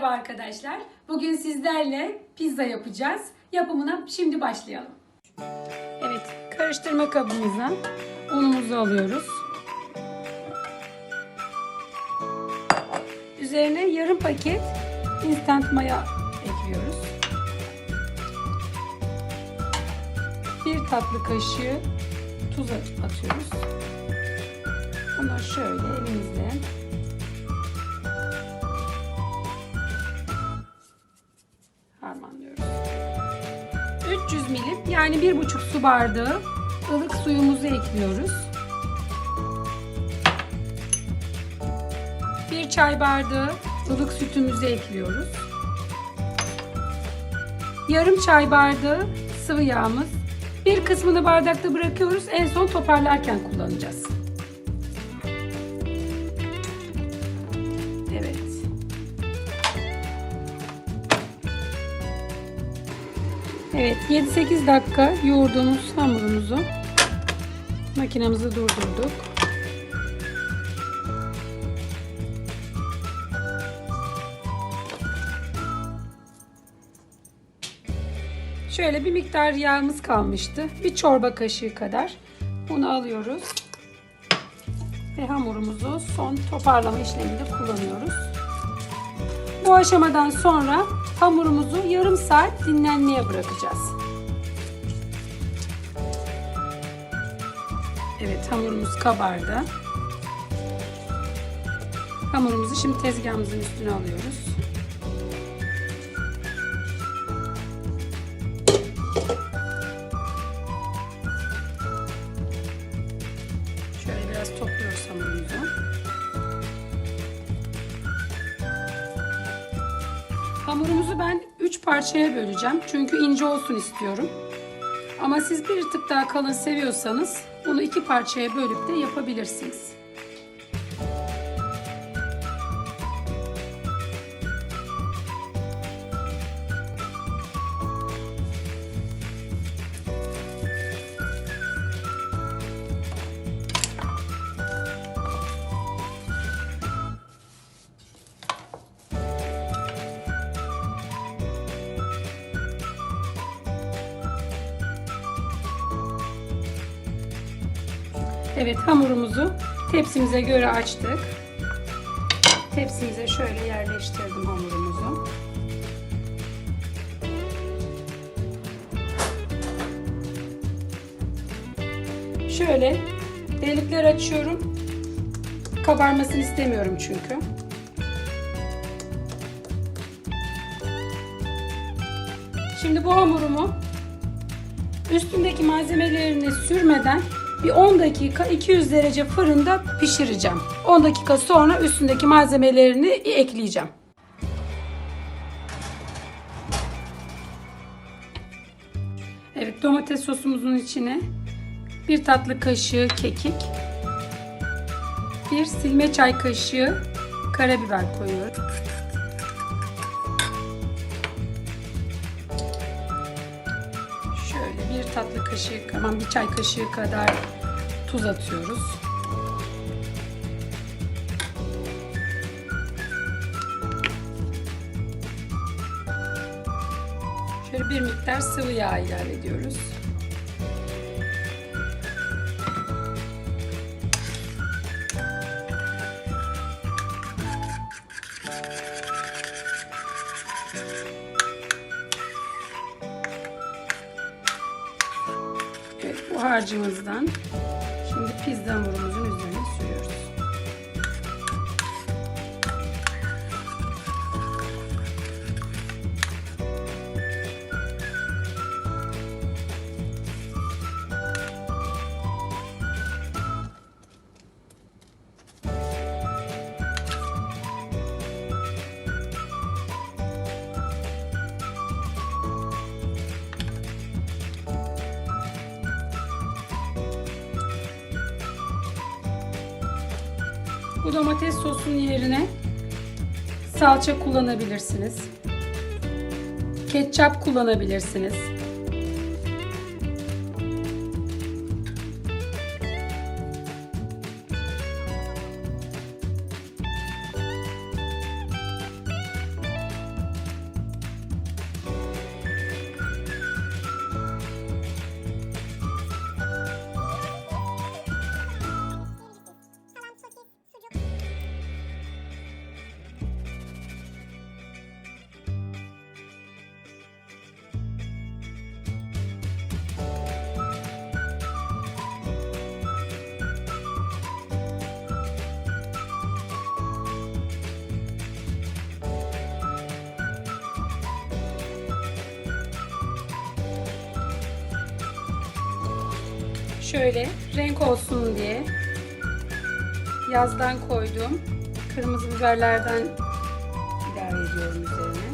Merhaba arkadaşlar. Bugün sizlerle pizza yapacağız. Yapımına şimdi başlayalım. Evet, karıştırma kabımıza unumuzu alıyoruz. Üzerine yarım paket instant maya ekliyoruz. Bir tatlı kaşığı tuz atıyoruz. Bunu şöyle elimizle 300 milim yani 1,5 su bardağı ılık suyumuzu ekliyoruz. 1 çay bardağı ılık sütümüzü ekliyoruz. Yarım çay bardağı sıvı yağımız. Bir kısmını bardakta bırakıyoruz. En son toparlarken kullanacağız. Evet 7-8 dakika yoğurduğumuz hamurumuzu makinemizi durdurduk. Şöyle bir miktar yağımız kalmıştı. Bir çorba kaşığı kadar. Bunu alıyoruz. Ve hamurumuzu son toparlama işleminde kullanıyoruz. Bu aşamadan sonra hamurumuzu yarım saat dinlenmeye bırakacağız. Evet hamurumuz kabardı. Hamurumuzu şimdi tezgahımızın üstüne alıyoruz. Şöyle biraz topluyoruz hamurumuzu. Hamurumuzu ben 3 parçaya böleceğim. Çünkü ince olsun istiyorum. Ama siz bir tık daha kalın seviyorsanız bunu iki parçaya bölüp de yapabilirsiniz. Evet hamurumuzu tepsimize göre açtık. Tepsimize şöyle yerleştirdim hamurumuzu. Şöyle delikler açıyorum. Kabarmasını istemiyorum çünkü. Şimdi bu hamurumu üstündeki malzemelerini sürmeden bir 10 dakika 200 derece fırında pişireceğim. 10 dakika sonra üstündeki malzemelerini ekleyeceğim. Evet domates sosumuzun içine bir tatlı kaşığı kekik, bir silme çay kaşığı karabiber koyuyorum. Bir tatlı kaşığı, aman bir çay kaşığı kadar tuz atıyoruz. Şöyle bir miktar sıvı yağ ilave ediyoruz. Bu harcımızdan şimdi pizza hamurumuzun üzerine sürüyoruz. Bu domates sosunun yerine salça kullanabilirsiniz. Ketçap kullanabilirsiniz. Şöyle renk olsun diye yazdan koydum. Kırmızı biberlerden ilave ediyorum üzerine.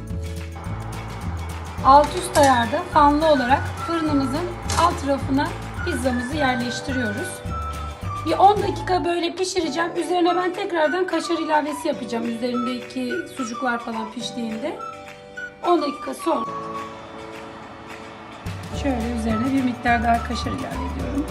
Alt üst ayarda fanlı olarak fırınımızın alt rafına pizzamızı yerleştiriyoruz. Bir 10 dakika böyle pişireceğim. Üzerine ben tekrardan kaşar ilavesi yapacağım. Üzerindeki sucuklar falan piştiğinde. 10 dakika sonra şöyle üzerine bir miktar daha kaşar ilave ediyorum.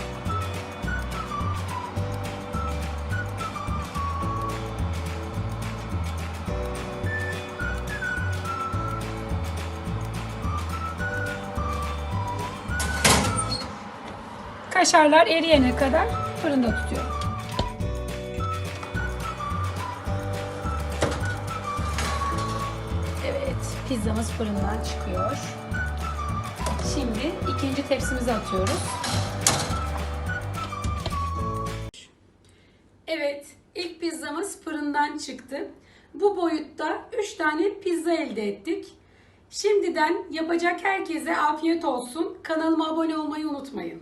Kaşarlar eriyene kadar fırında tutuyorum. Evet, pizzamız fırından çıkıyor. Şimdi ikinci tepsimize atıyoruz. Evet, ilk pizzamız fırından çıktı. Bu boyutta 3 tane pizza elde ettik. Şimdiden yapacak herkese afiyet olsun. Kanalıma abone olmayı unutmayın.